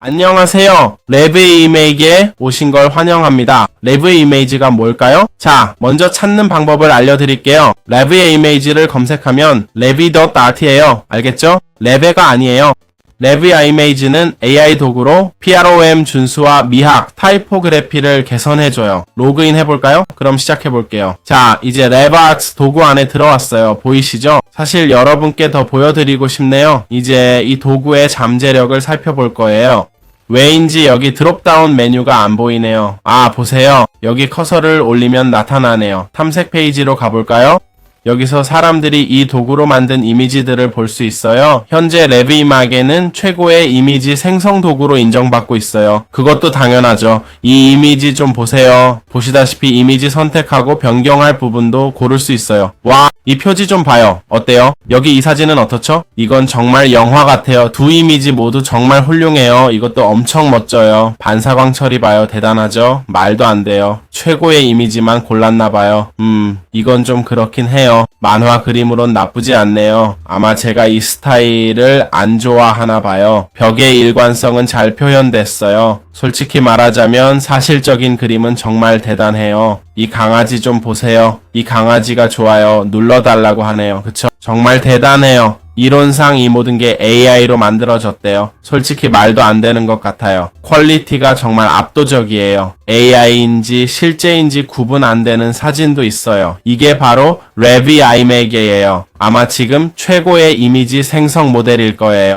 안녕하세요. 레브 이메이지에 오신 걸 환영합니다. 레브 이메이지가 뭘까요? 자, 먼저 찾는 방법을 알려드릴게요. 레브의 이메이지를 검색하면 레비.art예요. 알겠죠? 레베가 아니에요. 레브 이메이지는 AI 도구로 PROM 준수와 미학, 타이포그래피를 개선해줘요. 로그인 해볼까요? 그럼 시작해볼게요. 자, 이제 레브아트 도구 안에 들어왔어요. 보이시죠? 사실 여러분께 더 보여드리고 싶네요. 이제 이 도구의 잠재력을 살펴볼 거예요. 왜인지 여기 드롭다운 메뉴가 안 보이네요. 아, 보세요. 여기 커서를 올리면 나타나네요. 탐색 페이지로 가볼까요? 여기서 사람들이 이 도구로 만든 이미지들을 볼 수 있어요. 현재 레비막에는 최고의 이미지 생성 도구로 인정받고 있어요. 그것도 당연하죠. 이 이미지 좀 보세요. 보시다시피 이미지 선택하고 변경할 부분도 고를 수 있어요. 와, 이 표지 좀 봐요. 어때요? 여기 이 사진은 어떻죠? 이건 정말 영화 같아요. 두 이미지 모두 정말 훌륭해요. 이것도 엄청 멋져요. 반사광 처리 봐요. 대단하죠? 말도 안 돼요. 최고의 이미지만 골랐나 봐요. 음, 이건 좀 그렇긴 해 요. 만화 그림으론 나쁘지 않네요. 아마 제가 이 스타일을 안 좋아하나 봐요. 벽의 일관성은 잘 표현됐어요. 솔직히 말하자면 사실적인 그림은 정말 대단해요. 이 강아지 좀 보세요. 이 강아지가 좋아요. 눌러달라고 하네요. 그쵸? 정말 대단해요. 이론상 이 모든 게 AI로 만들어졌대요. 솔직히 말도 안 되는 것 같아요. 퀄리티가 정말 압도적이에요. AI인지 실제인지 구분 안 되는 사진도 있어요. 이게 바로 레비 아이맥이에요. 아마 지금 최고의 이미지 생성 모델일 거예요.